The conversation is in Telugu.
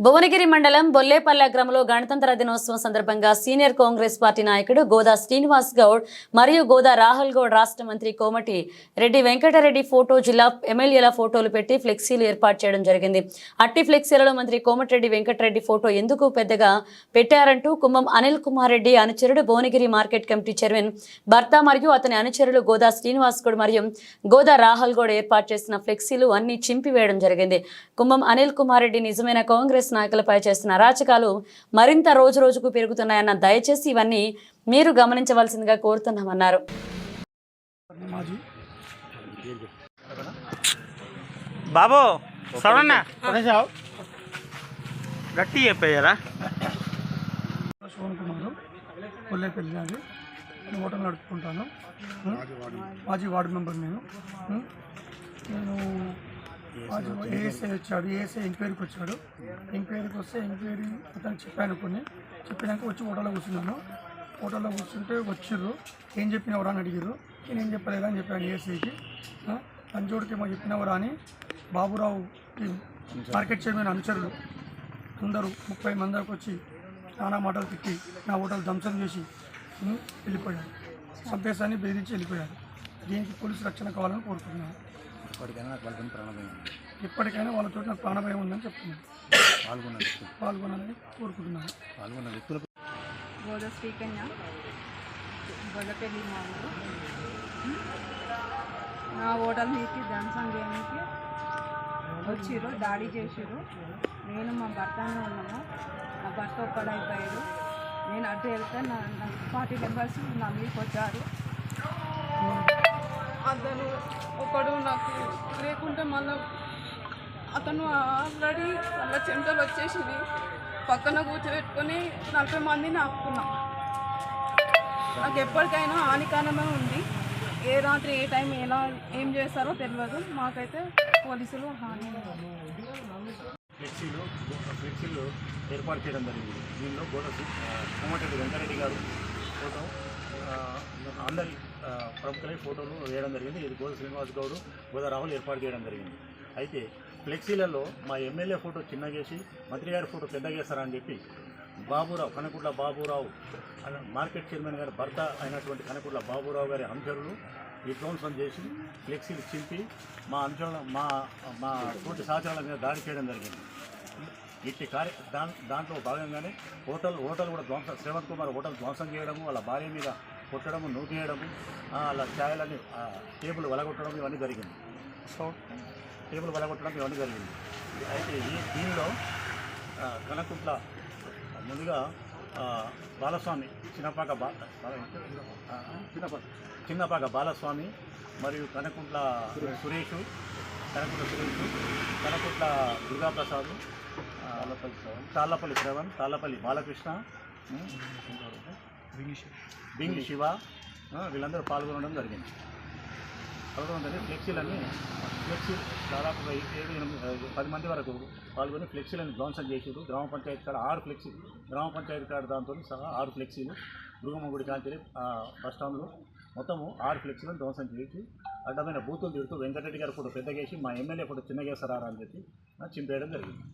భువనగిరి మండలం బొల్లేపల్లె గ్రామంలో గణతంత్ర దినోత్సవం సందర్భంగా సీనియర్ కాంగ్రెస్ పార్టీ నాయకుడు గోదా శ్రీనివాస్ గౌడ్ మరియు గోదా రాహుల్ గౌడ్ రాష్ట్ర మంత్రి కోమటి రెడ్డి వెంకటరెడ్డి ఫోటో జిల్లా ఎమ్మెల్యేల ఫోటోలు పెట్టి ఫ్లెక్సీలు ఏర్పాటు చేయడం జరిగింది. అట్టి ఫ్లెక్సీలలో మంత్రి కోమటిరెడ్డి వెంకటరెడ్డి ఫోటో ఎందుకు పెద్దగా పెట్టారంటూ కుంభం అనిల్ కుమార్ రెడ్డి అనుచరుడు భువనగిరి మార్కెట్ కమిటీ చైర్మన్ భర్త మరియు అతని అనుచరులు గోదా శ్రీనివాస్ గౌడ్ మరియు గోదా రాహుల్ గౌడ్ ఏర్పాటు చేసిన ఫ్లెక్సీలు అన్ని చింపివేయడం జరిగింది. కుంభం అనిల్ కుమార్ రెడ్డి నిజమైన కాంగ్రెస్ నాయకులపై చేస్తున్న అరాచకాలు మరింత రోజు రోజుకు పెరుగుతున్నాయన్న దయచేసి ఇవన్నీ మీరు గమనించవలసిందిగా కోరుతున్నామన్నారు. బాబు గట్టి చెప్పేయరా శివన్ కుమార్ కొల్లేపల్లి అది నేను హోటల్ నడుపుకుంటాను? మాజీ వార్డు మెంబర్ నేను? నేను ఏఎస్ఐ వచ్చాడు. ఏఎస్ఐ ఎంక్వైరీకి వచ్చాడు. ఎంక్వైరీకి వస్తే ఎంక్వైరీ అతను చెప్పాను కొన్ని. చెప్పినాక వచ్చి హోటల్లో కూర్చున్నాను. హోటల్లో కూర్చుంటే వచ్చిర్రు ఏం చెప్పినవరా అని అడిగారు. నేను ఏం చెప్పలేదా అని చెప్పాను ఏఎస్ఐకి లంచోడికి ఏమో చెప్పినవరా అని బాబురావు మార్కెట్ చైర్మన్ అనుచరులు అందరూ ముప్పై మంది దాకా వచ్చి నానా మాటలు తిట్టి నా హోటల్ ధ్వంసం చేసి ఉం, వెళ్ళిపోయారు. సందేశాన్ని బెదిరించి వెళ్ళిపోయారు. దీనికి పోలీసు రక్షణ కావాలని కోరుకుంటున్నాను ఎప్పటికైనా వాళ్ళతో నాకు ప్రాణభయం ఉందని చెప్తున్నాను. పాల్గొనాలని కోరుకుంటున్నాను. గోద శ్రీకన్య గొల్లపల్లి మా ఊరు నా హోటల్ మీదకి ధ్వంసం చేయడానికి వచ్చిర్రు దాడి చేసిర్రు. నేను మా భర్తనే ఉన్నాము మా భర్త ఒక్కడైపోయాడు. నేను అటు వెళ్తే నా ఫార్టీ మెంబర్స్ నా మీదకి వచ్చారు. అతను ఒకడు నాకు లేకుంటే మళ్ళీ అతను ఆల్రెడీ వాళ్ళ చెంటలు వచ్చేసింది పక్కన కూర్చోబెట్టుకొని నలభై మందిని ఆపుకున్నా. నాకు ఎప్పటికైనా హానికరమే ఉంది. ఏ రాత్రి ఏ టైం ఎలా ఏం చేస్తారో తెలియదు మాకైతే పోలీసులు హాని ఫ్లెక్సీలు ఫ్లెక్సీలు ఏర్పాటు చేయడం జరిగింది. దీనిలో గోడ కోమటిరెడ్డి వెంకరెడ్డి గారు ఫోటో అందరి ప్రముఖులై ఫోటోలు వేయడం జరిగింది. ఇది గోద శ్రీనివాస్ గౌడ్ గోద రాహుల్ ఏర్పాటు చేయడం జరిగింది. అయితే ఫ్లెక్సీలలో మా ఎమ్మెల్యే ఫోటో చిన్నగేసి మంత్రి గారి ఫోటో పెద్దగేస్తారని చెప్పి బాబురావు కనకుట్ల బాబురావు మార్కెట్ చైర్మన్ గారి భర్త అయినటువంటి కనకుట్ల బాబురావు గారి అనుచరులు విధ్వంసం చేసి ఫ్లెక్సీలు చింపి మా అనుచరుల మా మా తోటి సహచరుల మీద దాడి చేయడం జరిగింది. ఇట్టి కార్య దాంట్లో భాగంగానే హోటల్ హోటల్ కూడా ధ్వంసం శ్రీవంత్ కుమార్ హోటల్ ధ్వంసం చేయడము వాళ్ళ భార్య మీద కొట్టడము నూకేయడము వాళ్ళ ఛాయలని టేబుల్ వలగొట్టడం ఇవన్నీ జరిగింది. సో? టేబుల్ వలగొట్టడం ఇవన్నీ జరిగింది. అయితే ఈ దీనిలో కనకుంట్ల ముందుగా బాలస్వామి చిన్నపాక బా బాల- చిన్నపాక చిన్నపాక బాలస్వామి మరియు కనకుంట్ల సురేష్ కనకుంట్ల సురేష్ కనకుంట్ల దుర్గాప్రసాద్ తాళ్ళపల్లి శ్రవణ్. తాళ్ళపల్లి బాలకృష్ణ ఉమ్, ఇంకెవరు? బింగి శివ వీళ్ళందరూ పాల్గొనడం జరిగింది. పాల్గొనడం జరిగింది ఫ్లెక్సీలన్నీ ఫ్లెక్సీ దాదాపుగా ఏడు పది మంది వరకు పాల్గొని ఫ్లెక్సీలను ధ్వంసం చేసారు గ్రామ పంచాయతీ కాడ ఆరు ఫ్లెక్సీ గ్రామ పంచాయతీ కాడ దాంతో సహా ఆరు ఫ్లెక్సీలు. దుర్గమ్మగుడి కాంచెలి బస్ స్టాండ్లో మొత్తము ఆరు ఫ్లెక్సీలను ధ్వంసం చేసి అడ్డమైన బూతులు తిడుతూ వెంకటరెడ్డి గారు ఫోటో పెద్దగేసి మా ఎమ్మెల్యే ఫోటో చిన్నగేస్తారా అని చెప్పి చింపేయడం జరిగింది.